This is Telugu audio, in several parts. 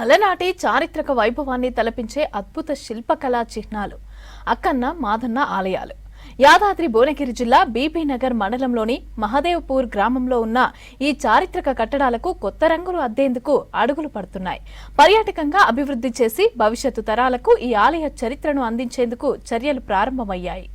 అలనాటి చారిత్రక వైభవాన్ని తలపించే అద్భుత శిల్పకళా చిహ్నాలు. అక్కన్న మాధన్న ఆలయాలు. యాదాద్రి భువనగిరి జిల్లా బీబీనగర్ మండలంలోని మహదేవ్పూర్ గ్రామంలో ఉన్న ఈ చారిత్రక కట్టడాలకు కొత్త రంగులు అద్దేందుకు అడుగులు పడుతున్నాయి. పర్యాటకంగా అభివృద్ధి చేసి భవిష్యత్తు తరాలకు ఈ ఆలయ చరిత్రను అందించేందుకు చర్యలు ప్రారంభమయ్యాయి.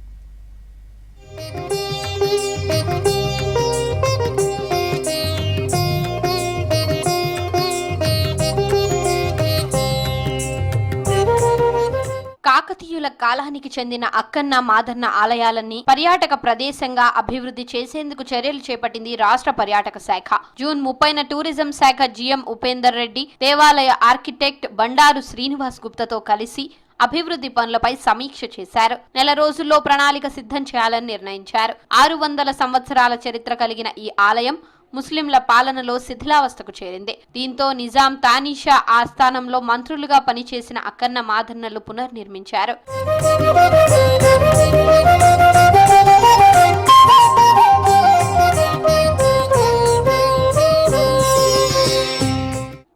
మహనీయుల కాలానికి చెందిన అక్కన్న మాదన్న ఆలయాలన్నీ పర్యాటక ప్రదేశంగా అభివృద్ధి చేసేందుకు చర్యలు చేపట్టింది రాష్ట్ర పర్యాటక శాఖ. జూన్ ముప్పైన టూరిజం శాఖ జిఎం ఉపేందర్ రెడ్డి దేవాలయ ఆర్కిటెక్ట్ బండారు శ్రీనివాస్ గుప్తతో కలిసి అభివృద్ధి పనులపై సమీక్ష చేశారు. నెల రోజుల్లో ప్రణాళిక సిద్ధం చేయాలని నిర్ణయించారు. ఆరు వందల సంవత్సరాల చరిత్ర కలిగిన ఈ ఆలయం ముస్లింల పాలనలో శిథిలావస్థకు చేరింది. దీంతో నిజాం తానీషా ఆస్థానంలో మంత్రులుగా పనిచేసిన అక్కన్న మాధన్నలు పునర్నిర్మించారు.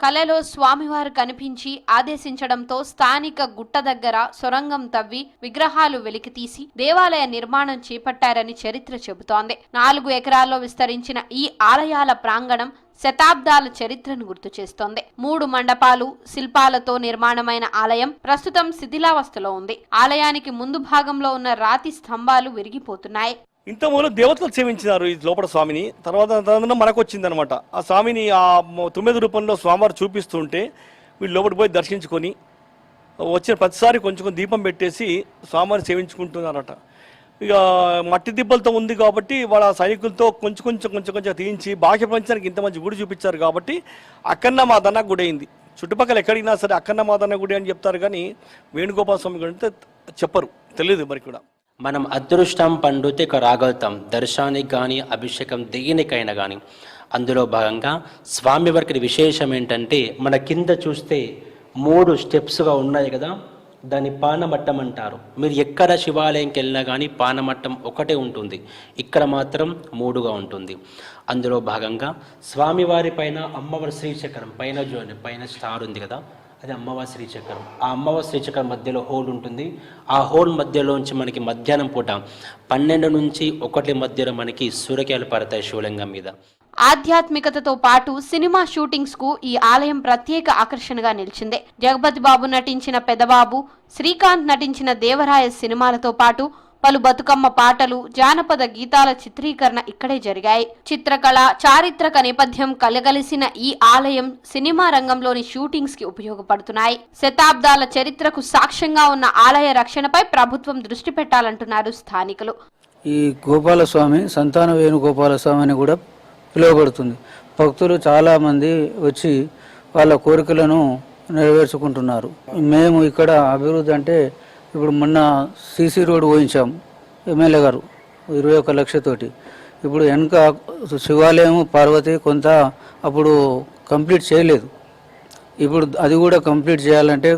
కలలో స్వామివారు కనిపించి ఆదేశించడంతో స్థానిక గుట్ట దగ్గర సొరంగం తవ్వి విగ్రహాలు వెలికితీసి దేవాలయ నిర్మాణం చేపట్టారని చరిత్ర చెబుతోంది. నాలుగు ఎకరాల్లో విస్తరించిన ఈ ఆలయాల ప్రాంగణం శతాబ్దాల చరిత్రను గుర్తు చేస్తోంది. మూడు మండపాలు శిల్పాలతో నిర్మాణమైన ఆలయం ప్రస్తుతం శిథిలావస్థలో ఉంది. ఆలయానికి ముందు భాగంలో ఉన్న రాతి స్తంభాలు విరిగిపోతున్నాయి. ఇంత మూలం దేవతలు సేవించినారు ఈ లోపల స్వామిని. తర్వాత తర్వాత మనకు వచ్చిందనమాట ఆ స్వామిని ఆ తొమ్మిది రూపంలో స్వామివారు చూపిస్తుంటే వీళ్ళు లోపలికి పోయి దర్శించుకొని వచ్చిన ప్రతిసారి కొంచెం కొంచెం దీపం పెట్టేసి స్వామివారిని సేవించుకుంటున్నారట. ఇక మట్టి దిబ్బలతో ఉంది కాబట్టి వాళ్ళ సైనికులతో కొంచెం కొంచెం కొంచెం కొంచెం తీయించి బాహ్య ప్రపంచానికి ఇంత మంచి గుడి చూపించారు కాబట్టి అక్కన్న మాదన్న గుడి అయింది. చుట్టుపక్కల ఎక్కడినా సరే అక్కన్న మాదన్న గుడి అని చెప్తారు కానీ వేణుగోపాల స్వామి గుడి అంటే చెప్పరు. తెలియదు మరి కూడా. మనం అదృష్టం పండితే రాగలుగుతాం. దర్శనానికి కానీ అభిషేకం దేనికైనా కానీ అందులో భాగంగా స్వామివారికి విశేషం ఏంటంటే మన కింద చూస్తే మూడు స్టెప్స్గా ఉన్నాయి కదా దాన్ని పానమట్టం అంటారు. మీరు ఎక్కడ శివాలయంకి వెళ్ళినా కానీ పానమట్టం ఒకటే ఉంటుంది. ఇక్కడ మాత్రం మూడుగా ఉంటుంది. అందులో భాగంగా స్వామివారి పైన అమ్మవారి శ్రీచక్రం పైన జోని పైన స్టార్ ఉంది కదా అది అమ్మవారి శ్రీచక్రం. ఆ అమ్మవారి శ్రీచక్రం మధ్యలో హోల్ ఉంటుంది. ఆ హోల్ మధ్యలోంచి మనకి మధ్యాహ్నం పూట పన్నెండు నుంచి ఒకటి మధ్యలో మనకి సూర్యకాయలు పడతాయి శివలింగం మీద. ఆధ్యాత్మికతతో పాటు సినిమా షూటింగ్స్కు ఈ ఆలయం ప్రత్యేక ఆకర్షణగా నిలిచింది. జగపతి బాబు నటించిన పెదబాబు శ్రీకాంత్ నటించిన దేవరాయ సినిమాలతో పాటు పలు బతుకమ్మ పాటలు జానపద గీతాల చిత్రీకరణ ఇక్కడే జరిగాయి. చిత్రకళ చారిత్రక నేపథ్యం కలగలిసిన ఈ ఆలయం సినిమా రంగంలోని షూటింగ్స్కి ఉపయోగపడుతున్నాయి. శతాబ్దాల చరిత్రకు సాక్ష్యంగా ఉన్న ఆలయ రక్షణపై ప్రభుత్వం దృష్టి పెట్టాలంటున్నారు స్థానికులు. ఈ గోపాలస్వామి సంతాన వేణుగోపాలస్వామి అని కూడా పిలువబడుతుంది. భక్తులు చాలామంది వచ్చి వాళ్ళ కోరికలను నెరవేర్చుకుంటున్నారు. మేము ఇక్కడ అభివృద్ధి అంటే ఇప్పుడు మొన్న సీసీ రోడ్ పోయించాం ఎమ్మెల్యే గారు ఇరవై ఒక లక్షతోటి. ఇప్పుడు వెనుక శివాలయం పార్వతి కొంత అప్పుడు కంప్లీట్ చేయలేదు. ఇప్పుడు అది కూడా కంప్లీట్ చేయాలంటే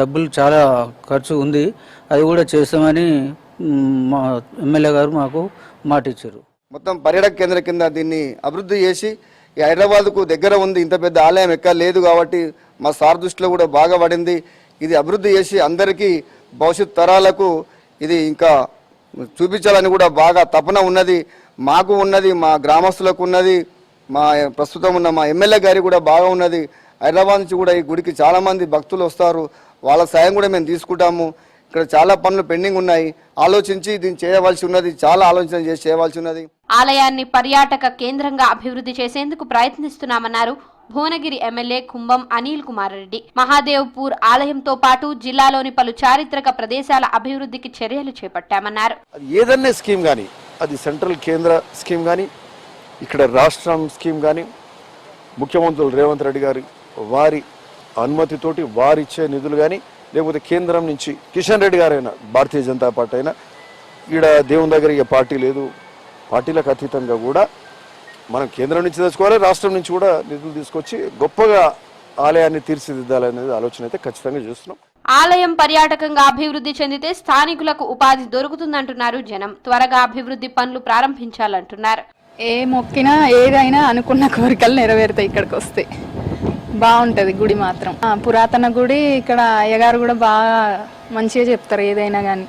డబ్బులు చాలా ఖర్చు ఉంది. అది కూడా చేస్తామని మా ఎమ్మెల్యే గారు మాకు మాట ఇచ్చారు మొత్తం పర్యాటక కేంద్రం కింద దీన్ని అభివృద్ధి చేసి ఈ హైదరాబాద్కు దగ్గర ఉంది ఇంత పెద్ద ఆలయం ఎక్కడ లేదు కాబట్టి మా సార్ దృష్టిలో కూడా బాగా పడింది. ఇది అభివృద్ధి చేసి అందరికీ భవిష్యత్ తరాలకు ఇది ఇంకా చూపించాలని కూడా బాగా తపన ఉన్నది. మాకు ఉన్నది మా గ్రామస్తులకు ఉన్నది మా ప్రస్తుతం ఉన్న మా ఎమ్మెల్యే గారి కూడా బాగా ఉన్నది. హైదరాబాద్ నుంచి కూడా ఈ గుడికి చాలామంది భక్తులు వస్తారు. వాళ్ళ సాయం కూడా మేము తీసుకుంటాము. ఇక్కడ చాలా పనులు పెండింగ్ ఉన్నాయి. ఆలోచించి దీన్ని చేయవలసి ఉన్నది చాలా ఆలోచన చేసి చేయవలసి ఉన్నది. ఆలయాన్ని పర్యాటక కేంద్రంగా అభివృద్ధి చేసేందుకు ప్రయత్నిస్తున్నామన్నారు భువనగిరి ఎమ్మెల్యే కుంభం అనిల్ కుమార్ రెడ్డి. మహాదేవ్పూర్ ఆలయంతో పాటు జిల్లాలోని పలు చారిత్రక ప్రదేశాల అభివృద్ధికి చర్యలు చేపట్టామన్నారు. ఏదన్నా స్కీమ్ కానీ అది సెంట్రల్ కేంద్ర స్కీమ్ కానీ ఇక్కడ రాష్ట్రం స్కీమ్ కానీ ముఖ్యమంత్రులు రేవంత్ రెడ్డి గారి వారి అనుమతితోటి వారిచ్చే నిధులు కానీ లేకపోతే కేంద్రం నుంచి కిషన్ రెడ్డి గారైనా భారతీయ జనతా పార్టీ అయినా ఈడ దేవుని దగ్గర ఇక పార్టీ లేదు పార్టీలకు అతీతంగా కూడా మనం కేంద్రం నుంచి తెచ్చుకోవాలి రాష్ట్రం నుంచి కూడా నిధులు తీసుకొచ్చి గొప్పగా ఆలయాన్ని తీర్చిదిద్దాలనేది ఆలోచన అయితే ఖచ్చితంగా చేస్తున్నాం. ఆలయం పర్యాటకంగా అభివృద్ధి చెందితే స్థానికులకు ఉపాధి దొరుకుతుందంటున్నారు జనం. త్వరగా అభివృద్ధి పనులు ప్రారంభించాలంటున్నారు. ఏ మొక్కినా ఏదైనా అనుకున్న కోరికలు నెరవేరుతాయి ఇక్కడికి వస్తే. బాగుంటది గుడి మాత్రం. ఆ, పురాతన గుడి ఇక్కడ అయ్యగారు కూడా బాగా మంచిగా చెప్తారు ఏదైనా కానీ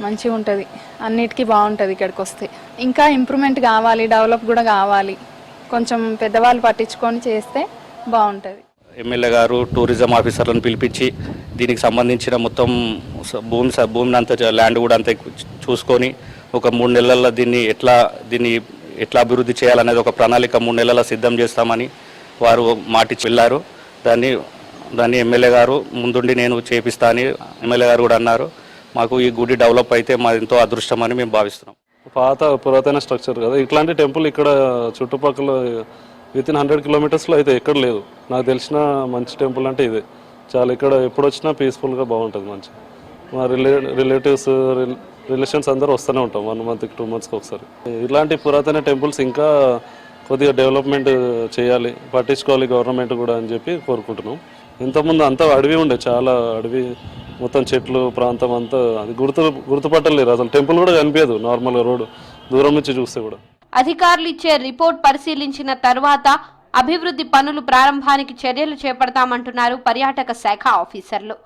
మంచిగా ఉంటుంది అన్నిటికీ బాగుంటుంది ఇక్కడికి వస్తే. ఇంకా ఇంప్రూవ్మెంట్ కావాలి డెవలప్ కూడా కావాలి. కొంచెం పెద్దవాళ్ళు పట్టించుకొని చేస్తే బాగుంటుంది. ఎమ్మెల్యే గారు టూరిజం ఆఫీసర్లను పిలిపించి దీనికి సంబంధించిన మొత్తం భూమి స- భూమిని అంతా ల్యాండ్ కూడా అంతా చూసుకొని ఒక మూడు నెలల్లో దీన్ని ఎట్లా దీన్ని ఎట్లా అభివృద్ధి చేయాలనేది ఒక ప్రణాళిక మూడు నెలల్లో సిద్ధం చేస్తామని వారు మాటిచ్చి వెళ్ళారు. దాన్ని దాన్ని ఎమ్మెల్యే గారు ముందుండి నేను చేపిస్తా అని ఎమ్మెల్యే గారు కూడా అన్నారు. మాకు ఈ గుడి డెవలప్ అయితే మా ఎంతో అదృష్టం అని మేము భావిస్తున్నాం. పాత పురాతన స్ట్రక్చర్ కదా. ఇట్లాంటి టెంపుల్ ఇక్కడ చుట్టుపక్కల విత్ ఇన్ హండ్రెడ్ కిలోమీటర్స్లో అయితే ఎక్కడ లేదు. నాకు తెలిసిన మంచి టెంపుల్ అంటే ఇదే. చాలా ఇక్కడ ఎప్పుడు వచ్చినా పీస్ఫుల్గా బాగుంటుంది మంచి. మా రిలే రిలేటివ్స్ రిలేషన్స్ అందరూ వస్తూనే ఉంటాం వన్ మంత్కి టూ మంత్స్కి ఒకసారి. ఇలాంటి పురాతన టెంపుల్స్ ఇంకా కొద్దిగా డెవలప్మెంట్ చేయాలి పట్టించుకోవాలి గవర్నమెంట్ కూడా అని చెప్పి కోరుకుంటున్నాం. ఇంతకుముందు అంతా అడవి ఉండే చాలా అడవి మొత్తం చెట్లు ప్రాంతం అంతా అది గుర్తు గుర్తుపట్టలేరు అసలు టెంపుల్ కూడా కనిపించదు నార్మల్గా రోడ్డు దూరం నుంచి చూస్తే కూడా. అధికారులు ఇచ్చే రిపోర్ట్ పరిశీలించిన తర్వాత అభివృద్ధి పనులు ప్రారంభానికి చర్యలు చేపడతామంటున్నారు పర్యాటక శాఖ ఆఫీసర్లు.